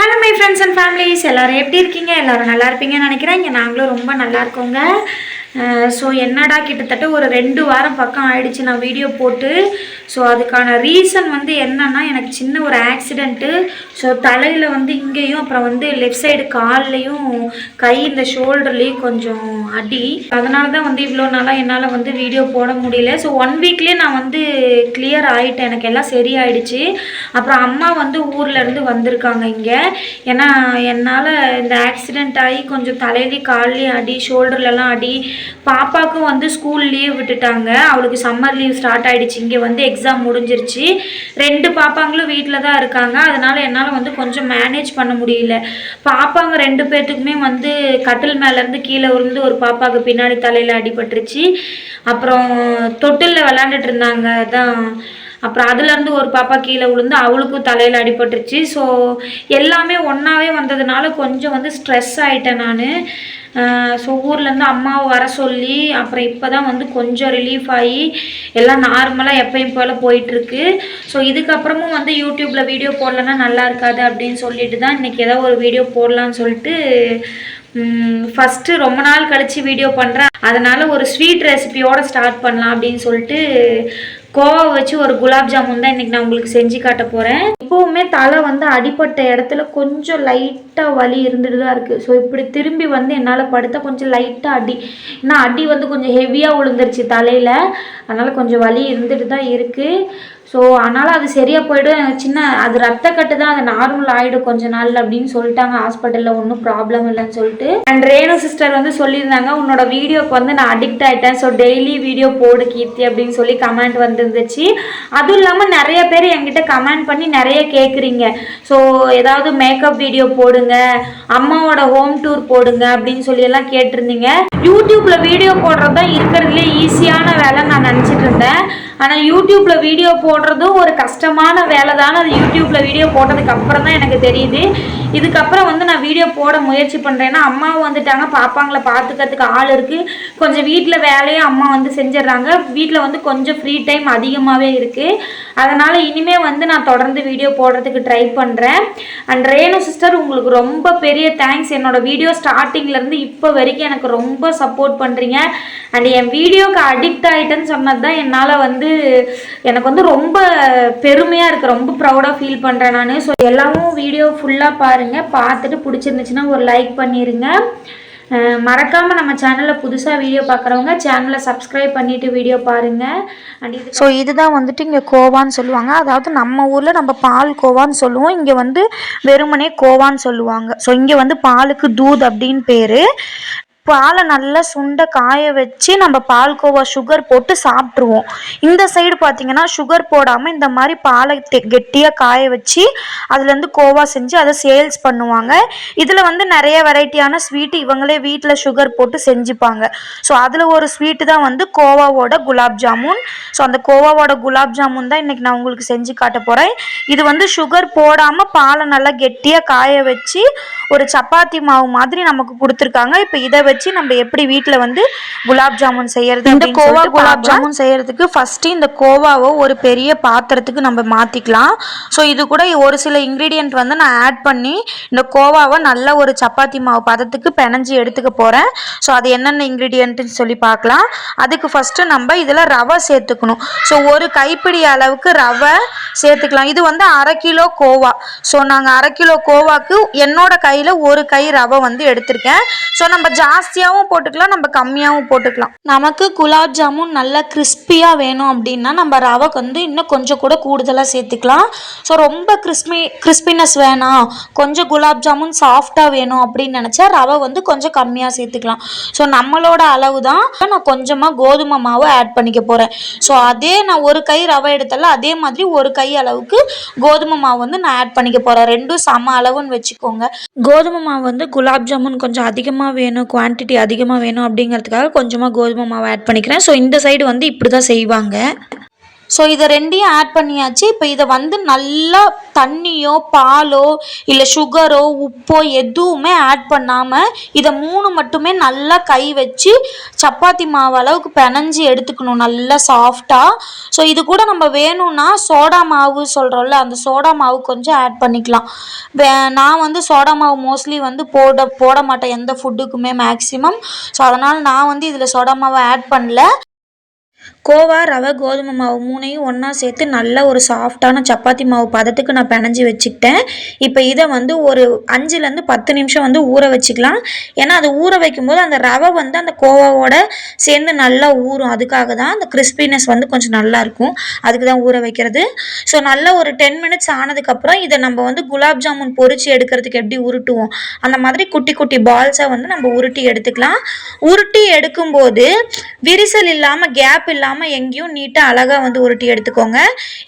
Hello my friends and families எல்லாரும் எப்படி இருக்கீங்க? எல்லோரும் நல்லா இருப்பீங்கன்னு நினைக்கிறேன். இங்கே நாங்களும் ரொம்ப நல்லா இருக்கோங்க. ஸோ என்னடா கிட்டத்தட்ட ஒரு ரெண்டு வாரம் பக்கம் ஆயிடுச்சு நான் வீடியோ போட்டு. ஸோ அதுக்கான ரீசன் வந்து என்னன்னா எனக்கு சின்ன ஒரு ஆக்சிடெண்ட்டு ஸோ தலையில் வந்து இங்கேயும் அப்புறம் வந்து லெஃப்ட் சைடு கால்லையும் கை இந்த ஷோல்டர்லேயும் கொஞ்சம் அடி. அதனால தான் வந்து இவ்வளோ நாளாக என்னால் வந்து வீடியோ போட முடியல. ஸோ ஒன் வீக்லேயே நான் வந்து கிளியர் ஆகிட்டேன் எனக்கு எல்லாம் சரியாயிடுச்சு. அப்புறம் அம்மா வந்து ஊர்லேருந்து வந்திருக்காங்க இங்கே. ஏன்னா என்னால் இந்த ஆக்சிடெண்ட் ஆகி கொஞ்சம் தலையிலையும் கால்லையும் அடி ஷோல்டர்லலாம் அடி பாப்பாவுக்கும் வந்து ஸ்கூல் லீவ் விட்டுட்டாங்க. அவளுக்கு சம்மர் லீவ் ஸ்டார்ட் ஆகிடுச்சு இங்கே வந்து எக்ஸாம் முடிஞ்சிருச்சு. ரெண்டு பாப்பாங்களும் வீட்டில் தான் இருக்காங்க. அதனால் என்னால் வந்து கொஞ்சம் மேனேஜ் பண்ண முடியல. பாப்பாங்க ரெண்டு பேர்த்துக்குமே வந்து கட்டில் மேலேருந்து கீழே விழுந்து ஒரு பாப்பாவுக்கு பின்னாடி தலையில் அடிபட்டுருச்சு. அப்புறம் தொட்டிலில் விளாண்டுட்டு இருந்தாங்க. அதான் அப்புறம் அதுலேருந்து ஒரு பாப்பா கீழே விழுந்து அவளுக்கும் தலையில் அடிபட்டுருச்சு. ஸோ எல்லாமே ஒன்றாவே வந்ததுனால கொஞ்சம் வந்து ஸ்ட்ரெஸ் ஆகிட்டேன் நான். ஸோ ஊர்லேருந்து அம்மாவை வர சொல்லி அப்புறம் இப்போ தான் வந்து கொஞ்சம் ரிலீஃப் ஆகி எல்லாம் நார்மலாக எப்பயும் போல் போயிட்டுருக்கு. ஸோ இதுக்கப்புறமும் வந்து யூடியூப்பில் வீடியோ போடலன்னா நல்லா இருக்காது அப்படின்னு சொல்லிட்டு தான் இன்றைக்கி ஏதோ ஒரு வீடியோ போடலான்னு சொல்லிட்டு ஃபஸ்ட்டு ரொம்ப நாள் கழித்து வீடியோ பண்ணுறேன் அதனால் ஒரு ஸ்வீட் ரெசிபியோடு ஸ்டார்ட் பண்ணலாம் அப்படின்னு சொல்லிட்டு கோவா வச்சு ஒரு குலாப் ஜாமுன் தான் இன்றைக்கி நான் உங்களுக்கு செஞ்சு காட்ட போகிறேன் இப்போவுமே தலை வந்து அடிப்பட்ட இடத்துல கொஞ்சம் லைட்டாக வலி இருந்துட்டு தான் இருக்குது ஸோ இப்படி திரும்பி வந்து என்னால் படுத்த கொஞ்சம் லைட்டாக அடி. ஏன்னா அடி வந்து கொஞ்சம் ஹெவியாக விழுந்துருச்சு தலையில். அதனால் கொஞ்சம் வலி இருந்துட்டு தான் இருக்குது ஸோ அதனால் அது சரியாக போயிடும். சின்ன அது ரத்த கட்டு தான் அது நார்மல் ஆகிடும் கொஞ்ச நாள் அப்படின்னு சொல்லிட்டாங்க. ஹாஸ்பிட்டலில் ஒன்றும் ப்ராப்ளம் இல்லைன்னு சொல்லிட்டு. அண்ட் ரேணு சிஸ்டர் வந்து சொல்லியிருந்தாங்க உன்னோட வீடியோக்கு வந்து நான் அடிக்ட் ஆகிட்டேன் ஸோ டெய்லி வீடியோ போடு கீர்த்தி அப்படின்னு சொல்லி கமெண்ட் வந்துருந்துச்சு. அதுவும் இல்லாமல் நிறைய பேர் என்கிட்ட கமெண்ட் பண்ணி நிறைய கேட்குறீங்க ஸோ ஏதாவது மேக்கப் வீடியோ போடுங்க அம்மாவோட ஹோம் டூர் போடுங்க அப்படின்னு சொல்லி எல்லாம் கேட்டிருந்தீங்க. யூடியூப்பில் வீடியோ போடுறது தான் இருக்கிறதுலே ஈஸியான வேலை நான் நினச்சிட்டு இருந்தேன். ஆனால் யூடியூப்பில் வீடியோ போடுறதும் ஒரு கஷ்டமான வேலை தானே அது யூடியூப்பில் வீடியோ போட்டதுக்கு அப்புறம் தான் எனக்கு தெரியுது. இதுக்கப்புறம் வந்து நான் வீடியோ போட முயற்சி பண்ணுறேன்னா அம்மாவும் வந்துட்டாங்க. பாப்பாங்களை பார்த்துக்கிறதுக்கு ஆள் இருக்குது கொஞ்சம் வீட்டில் வேலையும் அம்மா வந்து செஞ்சிடுறாங்க. வீட்டில் வந்து கொஞ்சம் ஃப்ரீ டைம் அதிகமாகவே இருக்குது அதனால் இனிமே வந்து நான் தொடர்ந்து வீடியோ போடுறதுக்கு ட்ரை பண்ணுறேன் அண்ட் ரேணு சிஸ்டர் உங்களுக்கு ரொம்ப பெரிய தேங்க்ஸ் என்னோடய வீடியோ ஸ்டார்டிங்லேருந்து இப்போ வரைக்கும் எனக்கு ரொம்ப சப்போர்ட் பண்ணுறீங்க அண்ட் என் வீடியோக்கு அடிக்ட் ஆகிட்டேன்னு சொன்னது தான் என்னால் வந்து எனக்கு வந்து ரொம்ப பெருமையாக இருக்குது ரொம்ப ப்ரௌடாக ஃபீல் பண்ணுறேன் நான். ஸோ எல்லாமும் வீடியோ ஃபுல்லாக பாருங்கள் பார்த்துட்டு பிடிச்சிருந்துச்சுன்னா ஒரு லைக் பண்ணிடுங்க மறக்காமல் நம்ம சேனலில் புதுசாக வீடியோ பார்க்குறவங்க சேனலை சப்ஸ்கிரைப் பண்ணிவிட்டு வீடியோ பாருங்கள் அண்ட் இது ஸோ இதுதான் வந்துட்டு இங்கே கோவான்னு சொல்லுவாங்க. அதாவது நம்ம ஊரில் நம்ம பால் கோவான்னு சொல்லுவோம். இங்கே வந்து வெறுமனே கோவான்னு சொல்லுவாங்க. ஸோ இங்கே வந்து பாலுக்கு தூத் அப்படின்னு பேர். பாலை நல்லா சுண்ட காய வச்சு நம்ம பால்கோவா சுகர் போட்டு சாப்பிட்ருவோம் இந்த சைடு பார்த்தீங்கன்னா சுகர் போடாமல் இந்த மாதிரி பாலை கெட்டியாக காய வச்சு அதுலேருந்து கோவா செஞ்சு அதை சேல்ஸ் பண்ணுவாங்க. இதில் வந்து நிறைய வெரைட்டியான ஸ்வீட்டு இவங்களே வீட்டில் சுகர் போட்டு செஞ்சுப்பாங்க. ஸோ அதில் ஒரு ஸ்வீட்டு தான் வந்து கோவாவோட குலாப் ஜாமுன். ஸோ அந்த கோவாவோட குலாப் ஜாமுன் தான் இன்றைக்கி நான் உங்களுக்கு செஞ்சு காட்ட போகிறேன் இது வந்து சுகர் போடாமல் பாலை நல்லா கெட்டியாக காய வச்சு ஒரு சப்பாத்தி மாவு மாதிரி நமக்கு கொடுத்துருக்காங்க. இப்போ இதை வச்சு நம்ம எப்படி வீட்டில் வந்து குலாப் ஜாமுன் செய்யறது இந்த கோவா குலாப் ஜாமுன் செய்யறதுக்கு ஃபஸ்ட்டு இந்த கோவாவை ஒரு பெரிய பாத்திரத்துக்கு நம்ம மாற்றிக்கலாம் ஸோ இது கூட ஒரு சில இன்க்ரீடியன்ட் வந்து நான் ஆட் பண்ணி இந்த கோவாவை நல்ல ஒரு சப்பாத்தி மாவு பதத்துக்கு பிணைஞ்சு எடுத்துக்க போகிறேன் ஸோ அது என்னென்ன இன்க்ரீடியன்ட்னு சொல்லி பார்க்கலாம். அதுக்கு ஃபஸ்ட்டு நம்ம இதில் ரவை சேர்த்துக்கணும். ஸோ ஒரு கைப்பிடி அளவுக்கு ரவை சேர்த்துக்கலாம். இது வந்து அரை கிலோ கோவா. ஸோ நாங்கள் அரை கிலோ கோவாக்கு என்னோட கையில் ஒரு கை ரவை வந்து எடுத்திருக்கேன். ஸோ நம்ம ஜாஸ்தியாகவும் போட்டுக்கலாம் நம்ம கம்மியாகவும் போட்டுக்கலாம். நமக்கு குலாப் ஜாமுன் நல்லா கிறிஸ்பியாக வேணும் அப்படின்னா நம்ம ரவைக்கு வந்து இன்னும் கொஞ்சம் கூட கூடுதலாக சேர்த்துக்கலாம். ஸோ ரொம்ப கிறிஸ்பி கிறிஸ்பினஸ் வேணாம். கொஞ்சம் குலாப் ஜாமுன் சாஃப்டாக வேணும் அப்படின்னு நினச்சா ரவை வந்து கொஞ்சம் கம்மியாக சேர்த்துக்கலாம். ஸோ நம்மளோட அளவு தான் நான் கொஞ்சமாக கோதுமை மாவு ஆட் பண்ணிக்க போகிறேன் ஸோ அதே நான் ஒரு கை ரவை எடுத்தால அதே மாதிரி ஒரு கை அளவுக்கு கோதுமை மாவு வந்து நான் ஆட் பண்ணிக்க போகிறேன் ரெண்டும் சம அளவுன்னு வச்சுக்கோங்க. கோதுமை மாவு வந்து குலாப் ஜாமுன் கொஞ்சம் அதிகமாக வேணும் குவான்டிட்டி அதிகமாக வேணும் அப்படிங்கிறதுக்காக கொஞ்சமாக கோதுமை மாவு ஆட் பண்ணிக்கிறேன். ஸோ இந்த சைடு வந்து இப்படி தான் செய்வாங்க. ஸோ இதை ரெண்டையும் ஆட் பண்ணியாச்சு. இப்போ இதை வந்து நல்லா தண்ணியோ பாலோ இல்லை சுகரோ உப்போ எதுவுமே ஆட் பண்ணாமல் இதை மூணு மட்டுமே நல்லா கை வச்சு சப்பாத்தி மாவு அளவுக்கு பெனஞ்சி எடுத்துக்கணும் நல்லா சாஃப்டாக ஸோ இது கூட நம்ம வேணும்னா சோடா மாவு சொல்கிறோம்ல அந்த சோடா மாவு கொஞ்சம் ஆட் பண்ணிக்கலாம். வே நான் வந்து சோடா மாவு மோஸ்ட்லி வந்து போட போட மாட்டேன். எந்த ஃபுட்டுக்குமே மேக்ஸிமம் ஸோ அதனால் நான் வந்து இதில் சோடா மாவை ஆட் பண்ணல. கோவா ரவை கோதுமை மாவு மூணையும் ஒன்றா சேர்த்து நல்ல ஒரு சாஃப்டான சப்பாத்தி மாவு பதத்துக்கு நான் பிணைஞ்சி வச்சுக்கிட்டேன். இப்போ இதை வந்து ஒரு அஞ்சுலேருந்து பத்து நிமிஷம் வந்து ஊற வச்சுக்கலாம். ஏன்னா அது ஊற வைக்கும்போது அந்த ரவை வந்து அந்த கோவாவோட சேர்ந்து நல்லா ஊறும். அதுக்காக தான் அந்த கிறிஸ்பினஸ் வந்து கொஞ்சம் நல்லாயிருக்கும் அதுக்கு தான் ஊற வைக்கிறது. ஸோ நல்ல ஒரு டென் மினிட்ஸ் ஆனதுக்கப்புறம் இதை நம்ம வந்து குலாப் ஜாமுன் பொறிச்சு எடுக்கிறதுக்கு எப்படி உருட்டுவோம்? அந்த மாதிரி குட்டி குட்டி பால்ஸை வந்து நம்ம உருட்டி எடுத்துக்கலாம். உருட்டி எடுக்கும்போது விரிசல் இல்லாமல் கேப் இல்லாமல் எங்கேயும் நீட்டாக அழகாக வந்து உருட்டி எடுத்துக்கோங்க.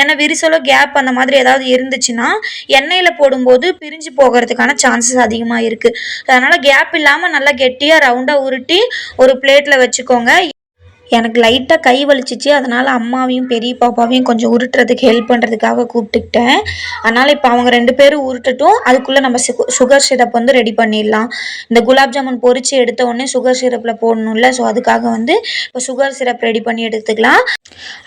ஏன்னா விரிசலோ கேப் அந்த மாதிரி ஏதாவது இருந்துச்சுன்னா எண்ணெயில் போடும்போது பிரிஞ்சு போகிறதுக்கான சான்சஸ் அதிகமாக இருக்குது அதனால் கேப் இல்லாமல் நல்லா கெட்டியாக ரவுண்டாக உருட்டி ஒரு பிளேட்டில் வச்சுக்கோங்க. எனக்கு லைட்டாக கை வலிச்சிச்சு. அதனால் அம்மாவையும் பெரிய பாப்பாவையும் கொஞ்சம் உருட்டுறதுக்கு ஹெல்ப் பண்ணுறதுக்காக கூப்பிட்டுக்கிட்டேன். அதனால் இப்போ அவங்க ரெண்டு பேரும் உருட்டட்டும். அதுக்குள்ளே நம்ம சுகர் சிரப் வந்து ரெடி பண்ணிடலாம். இந்த குலாப் ஜாமுன் பொறிச்சு எடுத்த உடனே சுகர் சிரப்பில் போடணும்ல. ஸோ அதுக்காக வந்து இப்போ சுகர் சிரப் ரெடி பண்ணி எடுத்துக்கலாம்.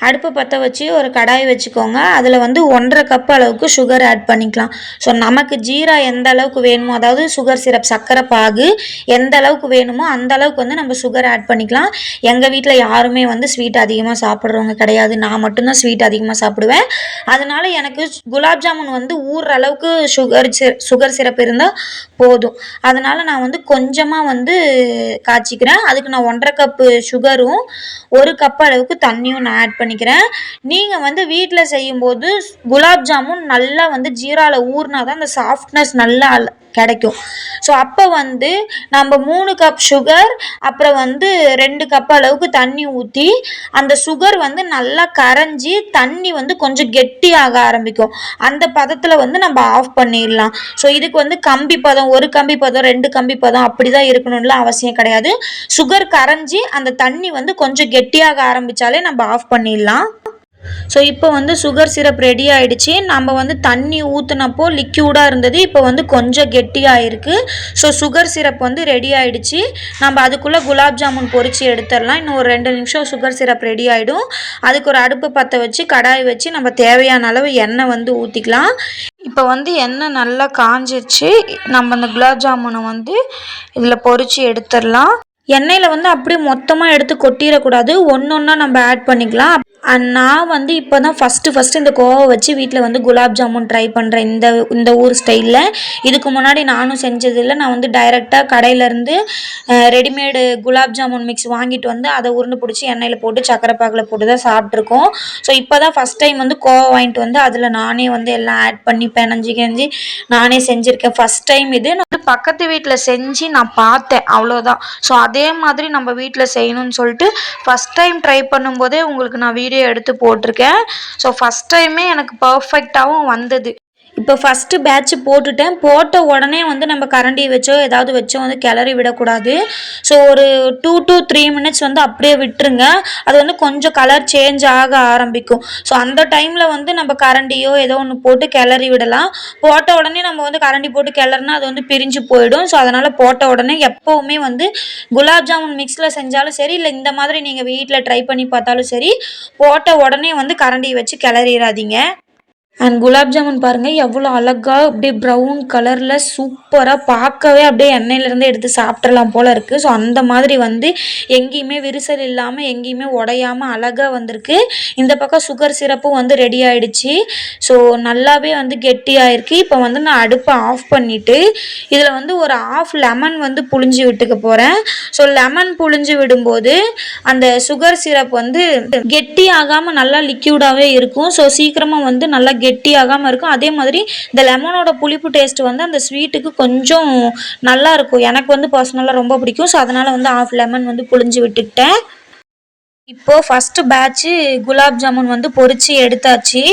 அடுப்பு பற்ற வச்சு ஒரு கடாய் வச்சுக்கோங்க. அதில் வந்து ஒன்றரை கப் அளவுக்கு சுகர் ஆட் பண்ணிக்கலாம். ஸோ நமக்கு ஜீரா எந்த அளவுக்கு வேணுமோ அதாவது சுகர் சிரப் சர்க்கரை பாகு எந்த அளவுக்கு வேணுமோ அந்த அளவுக்கு வந்து நம்ம சுகர் ஆட் பண்ணிக்கலாம். எங்கள் வீட்டில் யாருமே வந்து ஸ்வீட் அதிகமாக சாப்பிட்றவங்க கிடையாது. நான் மட்டும்தான் ஸ்வீட் அதிகமாக சாப்பிடுவேன். அதனால எனக்கு குலாப் ஜாமுன் வந்து ஊறுற அளவுக்கு சுகர் சுகர் சிரப் இருந்தால் போதும். அதனால் நான் வந்து கொஞ்சமாக வந்து காய்ச்சிக்கிறேன். அதுக்கு நான் ஒன்றரை கப்பு சுகரும் ஒரு கப் அளவுக்கு தண்ணியும் நான் ஆட் பண்ணிக்கிறேன். நீங்கள் வந்து வீட்டில் செய்யும்போது குலாப் ஜாமுன் நல்லா வந்து ஜீராவில் ஊறினா தான் அந்த சாஃப்ட்னஸ் நல்லா கிடைக்கும். ஸோ அப்போ வந்து நம்ம மூணு கப் சுகர் அப்புறம் வந்து ரெண்டு கப் அளவுக்கு தண்ணி ஊற்றி அந்த சுகர் வந்து நல்லா கரைஞ்சி தண்ணி வந்து கொஞ்சம் கெட்டியாக ஆரம்பிக்கும். அந்த பதத்தில் வந்து நம்ம ஆஃப் பண்ணிடலாம். ஸோ இதுக்கு வந்து கம்பி பதம் ஒரு கம்பி பதம் ரெண்டு கம்பி பதம் அப்படி தான் இருக்கணும்லாம் அவசியம் கிடையாது. சுகர் கரைஞ்சி அந்த தண்ணி வந்து கொஞ்சம் கெட்டியாக ஆரம்பித்தாலே நம்ம ஆஃப் பண்ணிடலாம். ஸோ இப்போ வந்து சுகர் சிரப் ரெடி ஆகிடுச்சி நம்ம வந்து தண்ணி ஊற்றுனப்போ லிக்யூடாக இருந்தது. இப்போ வந்து கொஞ்சம் கெட்டியாக இருக்குது ஸோ சுகர் சிரப் வந்து ரெடி ஆகிடுச்சி நம்ம அதுக்குள்ளே குலாப் ஜாமுன் பொரிச்சு எடுத்துடலாம். இன்னும் ஒரு ரெண்டு நிமிஷம் சுகர் சிரப் ரெடி ஆகிடும் அதுக்கு ஒரு அடுப்பு பற்ற வச்சு கடாய் வச்சு நம்ம தேவையான அளவு எண்ணெய் வந்து ஊற்றிக்கலாம் இப்போ வந்து எண்ணெய் நல்லா காஞ்சிருச்சு. நம்ம அந்த குலாப் ஜாமுனை வந்து இதில் பொரிச்சு எடுத்துடலாம். எண்ணெயில் வந்து அப்படியே மொத்தமாக எடுத்து கொட்டிடக்கூடாது. ஒன்று ஒன்றா நம்ம ஆட் பண்ணிக்கலாம். அண்ட் நான் வந்து இப்போ தான் ஃபஸ்ட்டு ஃபஸ்ட்டு இந்த கோவா வச்சு வீட்டில் வந்து குலாப் ஜாமுன் ட்ரை பண்ணுறேன் இந்த இந்த ஊர் ஸ்டைலில் இதுக்கு முன்னாடி நானும் செஞ்சதில்லை. நான் வந்து டைரெக்டாக கடையிலேருந்து ரெடிமேடு குலாப் ஜாமுன் மிக்ஸ் வாங்கிட்டு வந்து அதை உருண்டு பிடிச்சி எண்ணெயில் போட்டு சக்கரை பாகில் போட்டு தான் சாப்பிட்ருக்கோம் ஸோ இப்போ தான் ஃபஸ்ட் டைம் வந்து கோவா வாங்கிட்டு வந்து அதில் நானே வந்து எல்லாம் ஆட் பண்ணி பெனஞ்சி கெஞ்சி நானே செஞ்சுருக்கேன். ஃபஸ்ட் டைம் இது. நான் வந்து பக்கத்து வீட்டில் செஞ்சு நான் பார்த்தேன். அவ்வளோதான் ஸோ அதே மாதிரி நம்ம வீட்டில் செய்யணும்னு சொல்லிட்டு ஃபஸ்ட் டைம் ட்ரை பண்ணும்போதே உங்களுக்கு நான் வீடியோ எடுத்து போட்டிருக்கேன். ஸோ ஃபஸ்ட் டைமே எனக்கு பர்ஃபெக்டாகவும் வந்தது. இப்போ ஃபஸ்ட்டு பேட்ச் போட்டுட்டேன். போட்ட உடனே வந்து நம்ம கரண்டி வச்சோ ஏதாவது வச்சோ வந்து கிளறி விடக்கூடாது. ஸோ ஒரு டூ டு த்ரீ மினிட்ஸ் வந்து அப்படியே விட்டுருங்க. அது வந்து கொஞ்சம் கலர் சேஞ்ச் ஆக ஆரம்பிக்கும். ஸோ அந்த டைமில் வந்து நம்ம கரண்டியோ ஏதோ ஒன்று போட்டு கிளறி விடலாம். போட்ட உடனே நம்ம வந்து கரண்டி போட்டு கிளறினா அது வந்து பிரிஞ்சு போயிடும். ஸோ அதனால் போட்ட உடனே எப்போவுமே வந்து குலாப் ஜாமுன் மிக்ஸில் செஞ்சாலும் சரி இல்லை இந்த மாதிரி நீங்கள் வீட்டில் ட்ரை பண்ணி பார்த்தாலும் சரி போட்ட உடனே வந்து கரண்டியை வச்சு கிளறிடாதீங்க. அண்ட் குலாப் ஜாமுன் பாருங்கள் எவ்வளோ அழகாக அப்படியே ப்ரௌன் கலரில் சூப்பராக பார்க்கவே அப்படியே எண்ணெயிலேருந்து எடுத்து சாப்பிட்றலாம் போல் இருக்குது ஸோ அந்த மாதிரி வந்து எங்கேயுமே விரிசல் இல்லாமல் எங்கேயுமே உடையாமல் அழகாக வந்திருக்கு. இந்த பக்கம் சுகர் சிரப்பும் வந்து ரெடி ஆகிடுச்சி ஸோ நல்லாவே வந்து கெட்டியாகிருக்கு இப்போ வந்து நான் அடுப்பை ஆஃப் பண்ணிவிட்டு இதில் வந்து ஒரு ஆஃப் லெமன் வந்து புழிஞ்சு விட்டுக்க போகிறேன் ஸோ லெமன் புழிஞ்சு விடும்போது அந்த சுகர் சிரப் வந்து கெட்டி ஆகாமல் நல்லா லிக்யூடாகவே இருக்கும். ஸோ சீக்கிரமாக வந்து நல்லா கெட்டியாகாமல் இருக்கும். அதே மாதிரி இந்த லெமனோட புளிப்பு டேஸ்ட் வந்து அந்த ஸ்வீட்டுக்கு கொஞ்சம் நல்லா இருக்கும். எனக்கு வந்து பர்சனலாக ரொம்ப பிடிக்கும். ஸோ அதனால் வந்து ஆஃப் லெமன் வந்து புழிஞ்சு விட்டுக்கிட்டேன் இப்போது ஃபஸ்ட்டு பேட்ச்சு குலாப் ஜாமுன் வந்து பொறிச்சு எடுத்தாச்சு.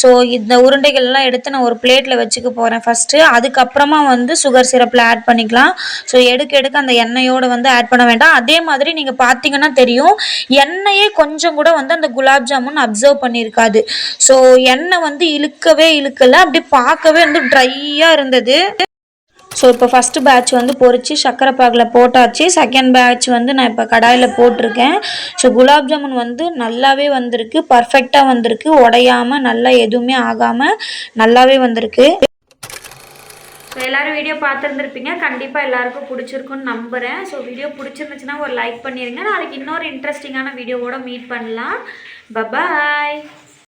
ஸோ இந்த உருண்டைகள்லாம் எடுத்து நான் ஒரு பிளேட்டில் வச்சுக்க போகிறேன் ஃபஸ்ட்டு அதுக்கப்புறமா வந்து சுகர் சிரப்பில் ஆட் பண்ணிக்கலாம். ஸோ எடுக்க எடுக்க அந்த எண்ணெயோடு வந்து ஆட் பண்ண வேண்டாம். அதே மாதிரி நீங்கள் பார்த்தீங்கன்னா தெரியும் எண்ணெயே கொஞ்சம் கூட வந்து அந்த குலாப் ஜாமுன் அப்சர்வ் பண்ணியிருக்காது. ஸோ எண்ணெய் வந்து இழுக்கவே இழுக்கலை. அப்படி பார்க்கவே வந்து ட்ரையாக இருந்தது. ஸோ இப்போ ஃபஸ்ட்டு பேட்ச் வந்து பொறிச்சு சர்க்கரை பாகில் போட்டாச்சு. செகண்ட் பேட்ச் வந்து நான் இப்போ கடாயில் போட்டிருக்கேன். ஸோ குலாப் ஜாமுன் வந்து நல்லாவே வந்திருக்கு. பர்ஃபெக்டாக வந்திருக்கு. உடையாமல் நல்லா எதுவுமே ஆகாமல் நல்லாவே வந்திருக்கு. ஸோ எல்லோரும் வீடியோ பார்த்துருந்துருப்பீங்க. கண்டிப்பாக எல்லாருக்கும் பிடிச்சிருக்குன்னு நம்புகிறேன் ஸோ வீடியோ பிடிச்சிருந்துச்சுன்னா ஒரு லைக் பண்ணிடுங்க நாளைக்கு இன்னொரு இன்ட்ரெஸ்டிங்கான வீடியோவோட மீட் பண்ணலாம். பபாய்